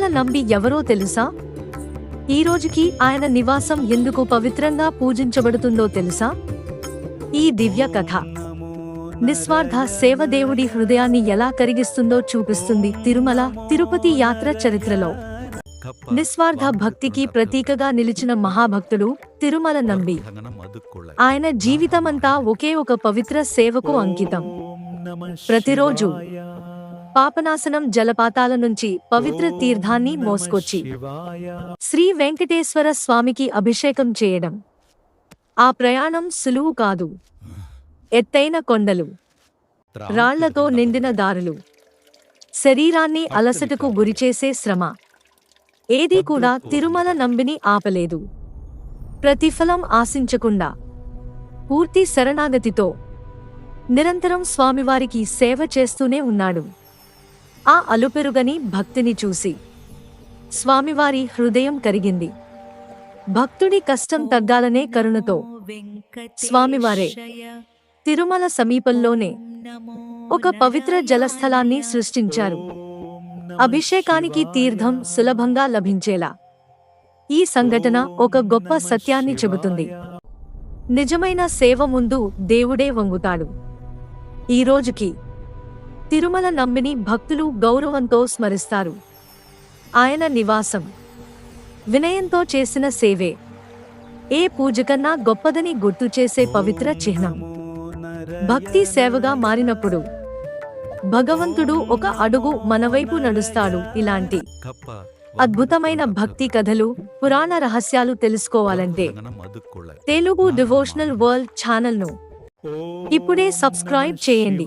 మతాల నంబి ఎవరో తెలుసా? ఈ రోజుకి ఆయన నివాసం ఎందుకు పవిత్రంగా పూజించబడుతుందో తెలుసా? ఈ దివ్య కథ. నిస్వార్థ సేవ దేవుడి హృదయాన్ని ఎలా కరిగిస్తుందో చూపిస్తుంది తిరుమల తిరుపతి యాత్ర చరిత్రలో. నిస్వార్థ భక్తికి ప్రతీకగా నిలిచిన మహాభక్తుడు తిరుమల నంబి. ఆయన జీవితమంతా ఒకే ఒక పవిత్ర సేవకు అంకితం. ప్రతిరోజు పాపనాశనం జలపాతాల నుంచి పవిత్ర తీర్థాన్ని మోసుకొచ్చి శ్రీ వెంకటేశ్వర స్వామికి అభిషేకం చేయడం. ఆ ప్రయాణం సులువు కాదు. ఎత్తైన కొండలు. రాళ్ళతో నిండిన దారులు. శరీరాన్ని అలసటకు గురిచేసే శ్రమ. ఏదీ కూడా తిరుమల నంబిని ఆపలేదు. ప్రతిఫలం ఆశించకుండా పూర్తి శరణాగతితో నిరంతరం స్వామివారికి సేవ చేస్తూనే ఉన్నాడు. ఆ అలుపెరుగని భక్తిని చూసి స్వామివారి హృదయం కరిగింది. భక్తుడి కష్టం తగ్గాలనే కరుణతో స్వామివారే తిరుమల సమీపంలోనే ఒక పవిత్ర జలస్థలాన్ని సృష్టించారు. అభిషేకానికి తీర్థం సులభంగా లభించేలా ఈ సంఘటన ఒక గొప్ప సత్యాన్ని చెబుతుంది. నిజమైన సేవ ముందు దేవుడే వంగుతాడు. ఈ రోజుకి తిరుమల నమ్మిని భక్తులు గౌరవంతో స్మరిస్తారు. ఆయన నివాసం. వినయంతో చేసిన సేవే. ఏ పూజకన్నా గొప్పదని గుర్తు చేసే పవిత్ర చిహ్నం. భక్తి సేవగా మారినప్పుడు భగవంతుడు ఒక అడుగు మనవైపు నడుస్తాడు ఇలాంటి అద్భుతమైన భక్తి కథలు పురాణ రహస్యాలు తెలుసుకోవాలంటే తెలుగు డివోషనల్ వరల్డ్ ఛానల్ను ఇప్పుడే సబ్స్క్రైబ్ చేయండి.